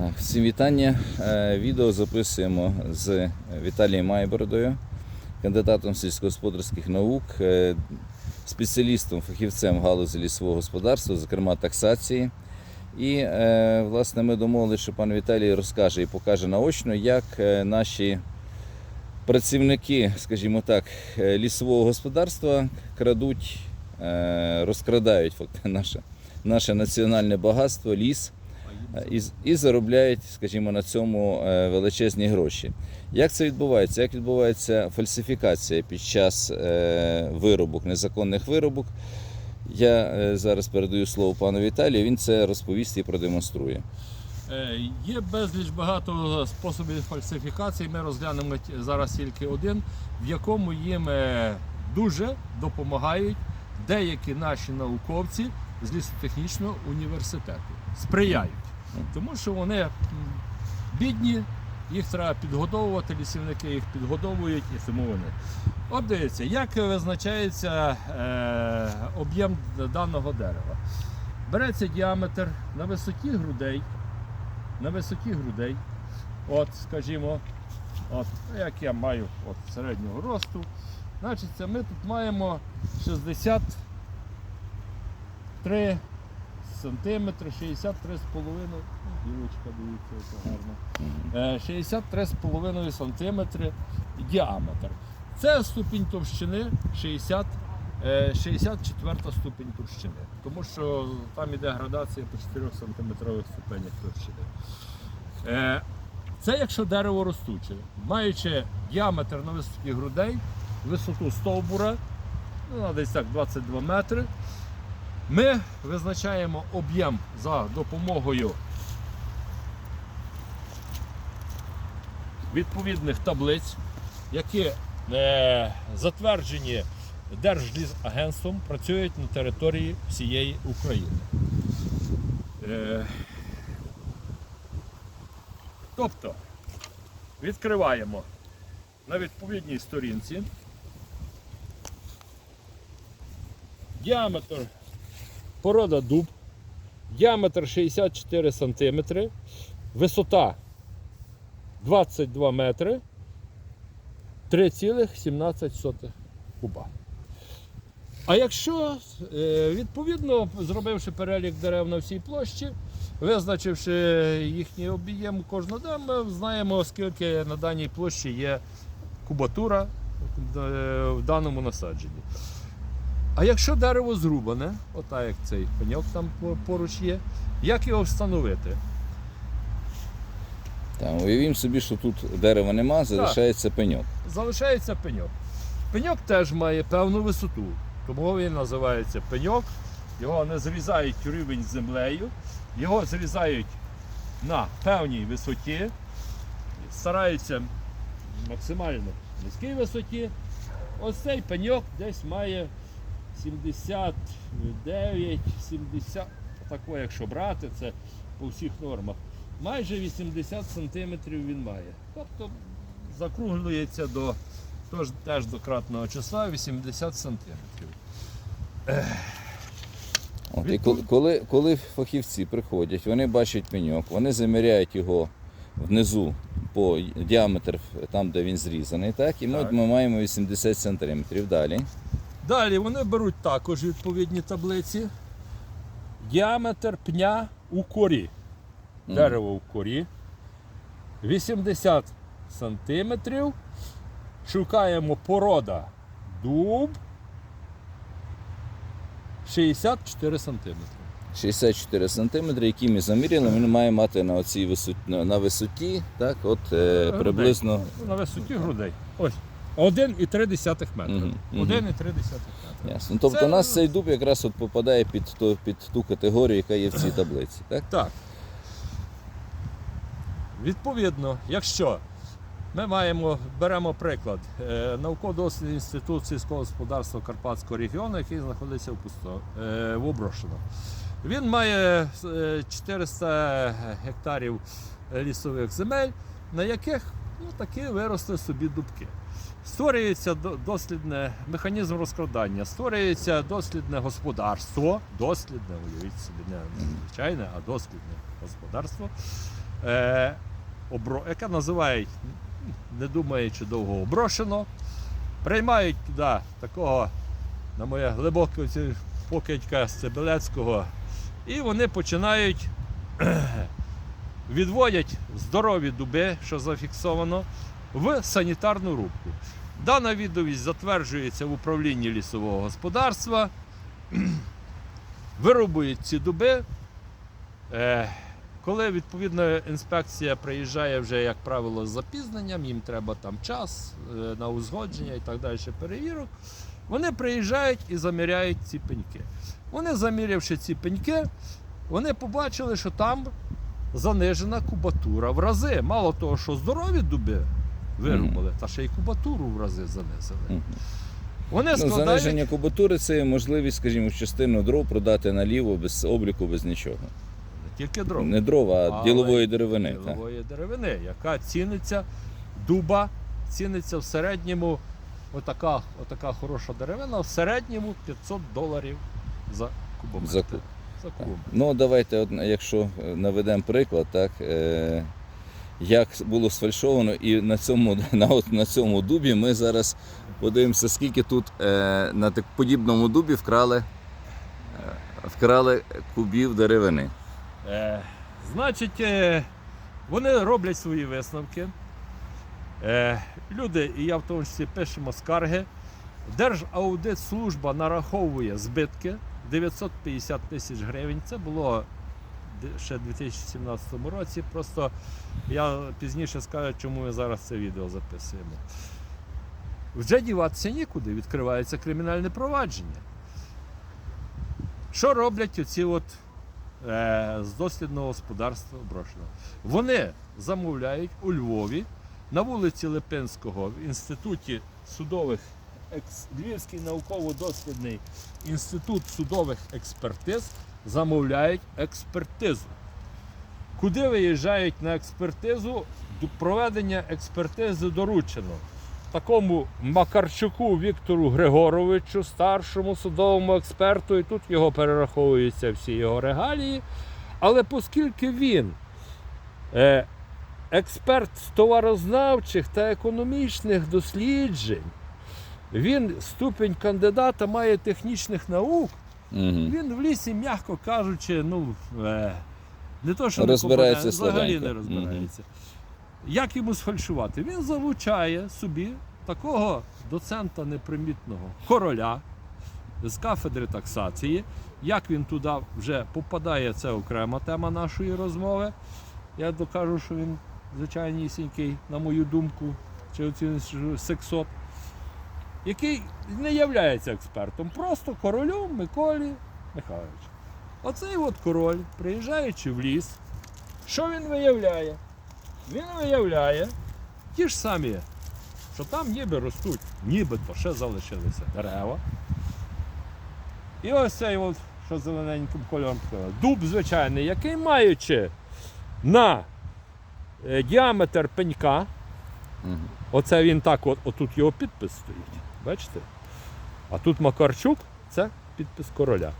Так, Всім вітання. Е, Відео записуємо з Віталієм Майбородою, кандидатом сільськогосподарських наук, е, спеціалістом, фахівцем галузі лісового господарства, зокрема таксації. І е, власне ми домовилися, що пан Віталій розкаже і покаже наочно, як е, наші працівники, скажімо так, е, лісового господарства крадуть, е, розкрадають фактично наше, наше національне багатство, ліс. І, і заробляють, скажімо, на цьому е, величезні гроші. Як це відбувається? Як відбувається фальсифікація під час е, виробок, незаконних виробок? Я е, зараз передаю слово пану Віталію, він це розповість і продемонструє. Є безліч багато способів фальсифікації. Ми розглянемо зараз тільки один, в якому їм дуже допомагають деякі наші науковці з лісотехнічного університету. Сприяють. Тому що вони бідні, їх треба підгодовувати, лісівники їх підгодовують і тому вони. От дивіться, як визначається е, об'єм даного дерева. Береться діаметр на висоті грудей на висоті грудей. От, скажімо, от, ну, як я маю от, середнього росту. Значить, ми тут маємо 63 сантиметри, 63 з половиною. Білочка, дивіться, яка гарна. Е, 63 з половиною сантиметри діаметр. Це ступінь товщини 60, е, 64 ступінь товщини. Тому що там іде градація по 4 сантиметрових ступенях товщини. Е, Це якщо дерево ростуче, маючи діаметр на висоті грудей, висоту стовбура, ну, десь так 22 метри, ми визначаємо об'єм за допомогою відповідних таблиць, які е, затверджені Держлісагентством, працюють на території всієї України. Е, Тобто відкриваємо на відповідній сторінці діаметр порода дуб, діаметр 64 см, висота 22 метри, 3,17 куба. А якщо, е, відповідно, зробивши перелік дерев на всій площі, визначивши їхній об'єм кожного дерева, ми знаємо, скільки на даній площі є кубатура е, в даному насадженні. А якщо дерево зрубане, ота як цей пеньок там поруч є, як його встановити? Там, уявімо собі, що тут дерева нема, залишається пеньок. залишається пеньок. Пеньок теж має певну висоту, тому він називається пеньок. Його не зрізають в рівень з землею, його зрізають на певній висоті, стараються максимально низькій висоті. Ось цей пеньок десь має 79, 70, тако, якщо брати, це по всіх нормах. Майже 80 сантиметрів він має. Тобто закруглюється до тож, теж до кратного числа 80 сантиметрів. От, і коли, коли, коли фахівці приходять, вони бачать пеньок, вони заміряють його внизу по діаметр там, де він зрізаний, так? І ми, Так. ми маємо 80 сантиметрів. Далі. Далі вони беруть також відповідні таблиці. Діаметр пня у корі. Дерево в корі. 80 сантиметрів. Шукаємо порода дуб. 64 сантиметри. 64 сантиметри, які ми заміряли, він має мати на, оцій висоті, на, на висоті, так, от е, приблизно. На висоті грудей. Ось. 1,3 метра. Мгм, мгм. 1,3 метра. Ясно. Тобто Це- у нас цей дуб якраз от попадає під, ту- під ту категорію, яка є в цій таблиці. Так? Так. Відповідно, якщо ми маємо, беремо приклад, е, науково-дослідний інститут сільського господарства Карпатського регіону, який знаходиться в Пусто, е, в Оброшино. Він має е, 400 гектарів лісових земель, на яких ну, таки виросли собі дубки. Створюється дослідне механізм розкрадання, створюється дослідне господарство, дослідне, уявіть собі, не звичайне, а дослідне господарство. е, обро, яке називають, не думаючи довго, оброшено. Приймають туди такого, на моє глибоке покидька з Цибилецького, і вони починають відводять здорові дуби, що зафіксовано, в санітарну рубку. Дана відомість затверджується в управлінні лісового господарства. Вирубують ці дуби. Е, коли відповідна інспекція приїжджає вже, як правило, з запізненням, їм треба там час е, на узгодження і так далі перевірок, вони приїжджають і заміряють ці пеньки. Вони, замірявши ці пеньки, вони побачили, що там занижена кубатура в рази. Мало того, що здорові дуби вирубали, та ще й кубатуру в рази занизили. Мгм. Вони Ну, заниження кубатури це можливість, скажімо, частину дров продати наліво без обліку, без нічого. не тільки дров. Не дрова, а Але ділової деревини. так. ділової деревини, яка ціниться, дуба ціниться в середньому, отака, отака хороша деревина, в середньому 500 доларів за кубометр. За Ну, давайте, якщо е, наведемо приклад, так, е, як було сфальшовано, і на цьому, на, от, на цьому дубі ми зараз подивимося, скільки тут е, на так, подібному дубі вкрали, вкрали кубів деревини. Е, значить, е, вони роблять свої висновки. Е, люди, і я в тому числі пишемо скарги. Держаудитслужба нараховує збитки 950 тисяч гривень. Це було ще в 2017 році. Просто я пізніше скажу, чому ми зараз це відео записуємо. Вже діватися нікуди, відкривається кримінальне провадження. Що роблять оці от е, з дослідного господарства брошено. Вони замовляють у Львові на вулиці Липинського в інституті судових. Львівський науково-дослідний інститут судових експертиз замовляють експертизу. Куди виїжджають на експертизу? Проведення експертизи доручено такому Макарчуку Віктору Григоровичу, старшому судовому експерту, і тут його перераховуються всі його регалії. Але оскільки він е, експерт з товарознавчих та економічних досліджень, він ступень кандидата має технічних наук, Угу. він в лісі, м'яко кажучи, ну, е, не то, що Розбирається не копає, взагалі не розбирається. Як йому сфальшувати? Він залучає собі такого доцента непримітного короля з кафедри таксації. Як він туди вже попадає, це окрема тема нашої розмови. Я докажу, що він звичайнісінький, на мою думку, чи оцінюю сексот, який не являється експертом, просто королем Миколі Михайловичу. Оцей от король, приїжджаючи в ліс, що він виявляє? Він виявляє ті ж самі, що там ніби ростуть, нібито ще залишилися дерева. І ось цей, от, що зелененьким кольором, дуб звичайний, який маючи на е, діаметр пенька, Угу. Оце він так, от, отут його підпис стоїть. Бачите? А тут Макарчук це підпис короля.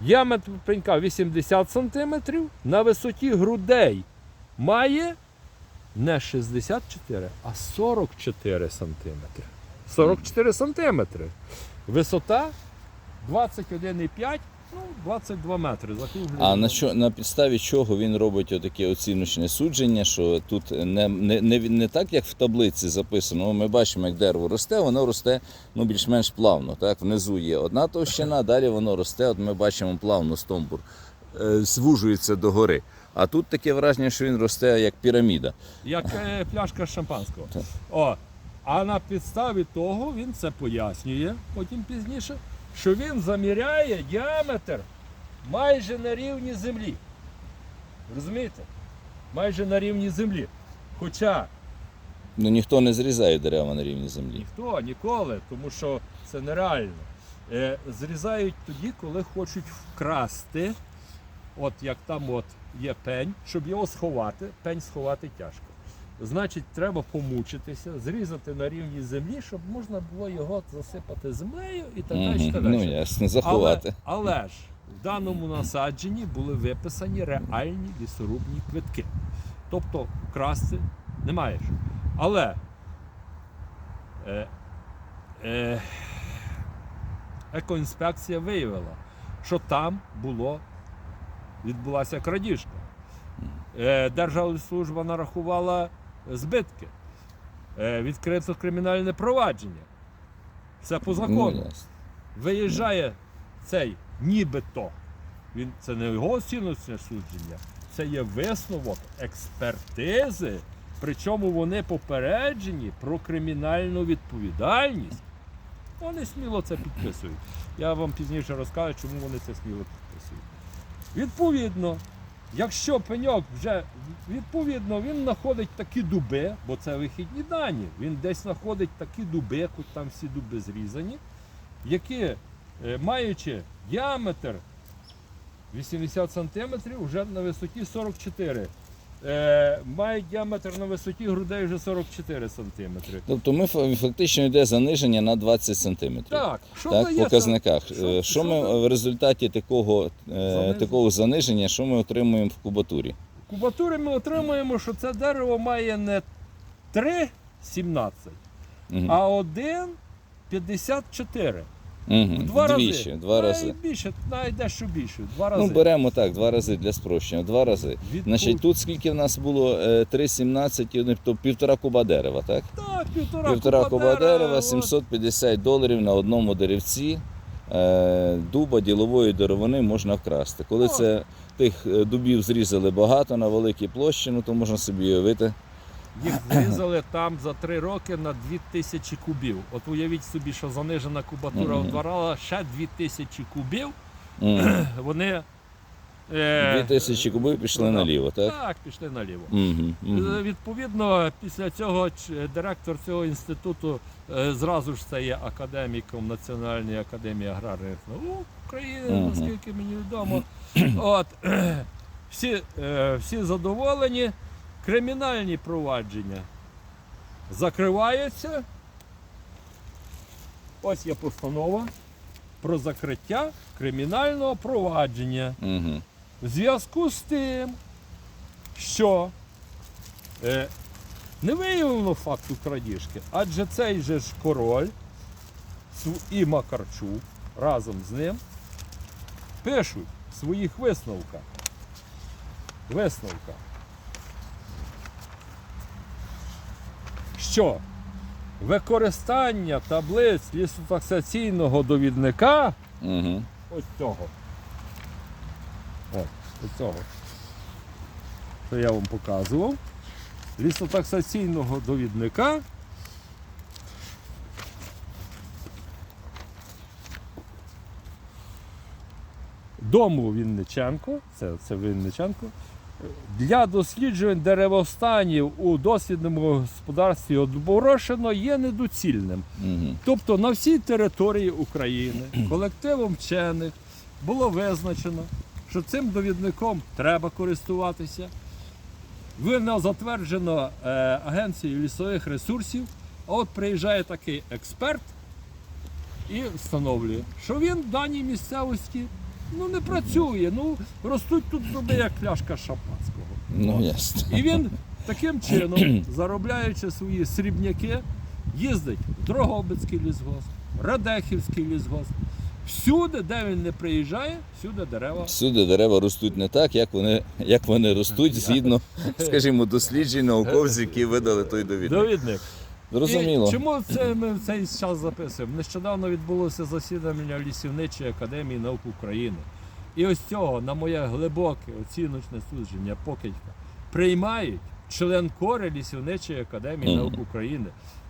Діаметр пенька 80 см, на висоті грудей має не 64, а 44 см. 44 см. Висота 21,5, ну, 22 метри. закруглюємо. А на що на підставі чого він робить отаке оціночне судження, що тут не, не, не, не так, як в таблиці записано. Ми бачимо, як дерево росте, воно росте ну, більш-менш плавно. Так? Внизу є одна товщина, далі воно росте, от ми бачимо плавно стовбур, е, звужується до гори. А тут таке враження, що він росте як піраміда. Як е, пляшка шампанського. Так. О, а на підставі того він це пояснює потім пізніше, що він заміряє діаметр майже на рівні землі. Розумієте? Майже на рівні землі. Хоча Ну ніхто не зрізає дерева на рівні землі. ніхто ніколи, тому що це нереально. Е, зрізають тоді, коли хочуть вкрасти. От як там от є пень, щоб його сховати, пень сховати тяжко. Значить, треба помучитися, зрізати на рівні землі, щоб можна було його засипати землею і так далі. Мгм. так Ну ясно, заховати. Але, але ж в даному насадженні були виписані реальні лісорубні квитки. Тобто красти не маєш. Але е, е, екоінспекція виявила, що там було, відбулася крадіжка. Е, Держслужба нарахувала збитки. Е, відкрито кримінальне провадження. Все по закону Ну, виїжджає цей нібито. Він, це не його оціночне судження, це є висновок експертизи. Причому вони попереджені про кримінальну відповідальність. Вони сміло це підписують. Я вам пізніше розкажу, чому вони це сміло підписують. Відповідно, якщо пеньок вже відповідно він знаходить такі дуби, бо це вихідні дані, він десь знаходить такі дуби, хоч там всі дуби зрізані, які, е, маючи діаметр 80 см, вже на висоті 44 е, мають діаметр на висоті грудей вже 44 см. Тобто ми фактично йде заниження на 20 сантиметрів. Так, що Так, в показниках. Е, Що- Що що ми в результаті такого, е, Заниження? такого заниження, що ми отримуємо в кубатурі? Кубатури ми отримуємо, що це дерево має не 3,17, Мгм. а 1,54. В два Вдвічі, рази. два рази. більше, навіть дещо більше. Два рази. Ну, беремо так, два рази для спрощення, два рази. Від Значить, тут скільки в нас було? Е, 3,17, і, тобто півтора куба дерева, так? Так, півтора, Півтора куба дерева, от. 750 доларів на одному деревці. е, Дуба ділової деревини можна вкрасти. Коли О. це тих е, дубів зрізали багато на великій площі, ну то можна собі уявити. Їх зрізали там за три роки на 2000 кубів. От уявіть собі, що занижена кубатура в два рази, ще 2000 кубів. Мгм. Вони. Е, Дві тисячі кубів пішли наліво, так? Так, пішли наліво. Мгм. Е, Відповідно, після цього директор цього інституту е, зразу ж стає академіком Національної академії аграрних наук України, Мгм. наскільки мені відомо. От, всі, е, всі задоволені, кримінальні провадження закриваються. Ось є постанова про закриття кримінального провадження. Мгм. В зв'язку з тим, що е, не виявлено факту крадіжки, адже цей же ж король і Макарчук разом з ним пишуть в своїх висновках. Висновках, що використання таблиць лісотаксаційного довідника Мгм. ось цього. О, ось цього. Що я вам показував. Лісотаксаційного довідника. Дому Вінниченко, це, це Вінниченко, для досліджувань деревостанів у дослідному господарстві Одборошино є недоцільним. Мгм. Тобто на всій території України колективом вчених було визначено, що цим довідником треба користуватися. Вино затверджено е, Агенцією лісових ресурсів, а от приїжджає такий експерт і встановлює, що він в даній місцевості ну, не працює. Ну, ростуть тут дуби, як пляшка шампанського. Ну, ясно. І він таким чином, заробляючи свої срібняки, їздить в Дрогобицький лісгосп, Радехівський лісгосп. Всюди, де він не приїжджає, всюди дерева. Всюди дерева ростуть не так, як вони, як вони ростуть згідно, скажімо, досліджень науковців, які видали той довідник. Довідник. Зрозуміло. І чому це ми цей час записуємо? Нещодавно відбулося засідання Лісівничої академії наук України. І ось цього, на моє глибоке оціночне судження, покидька, приймають член кори Лісівничої академії наук України.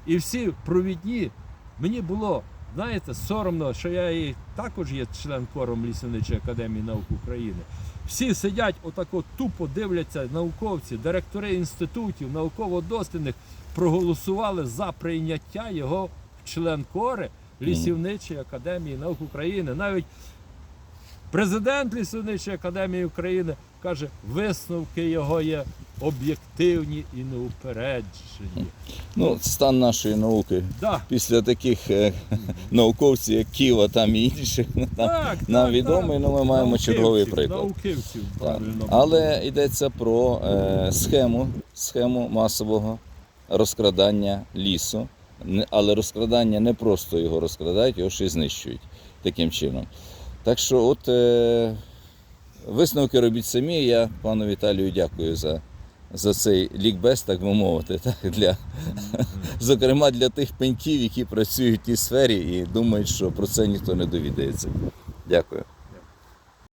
І всі провідні, мені було, знаєте, соромно, що я і також є член кором Лісівничої академії наук України. Всі сидять отако тупо дивляться науковці, директори інститутів, науково-дослідних проголосували за прийняття його в член кори Лісівничої академії наук України. Навіть президент Лісівничої академії України каже, висновки його є об'єктивні і неупереджені. Ну, стан нашої науки Да, після таких е, науковців, як Ківа там і інших, ну, так, нам так, відомий, так. але ми маємо Науківців, черговий приклад. Науківців, Так. правильно. Але йдеться про е, схему, схему масового розкрадання лісу. Не- Але розкрадання не просто його розкрадають, його ще й знищують таким чином. Так що, от е, висновки робіть самі. Я пану Віталію дякую за, за цей лікбез, так би мовити, так, для, зокрема для тих пеньків, які працюють в тій сфері і думають, що про це ніхто не довідається. Дякую.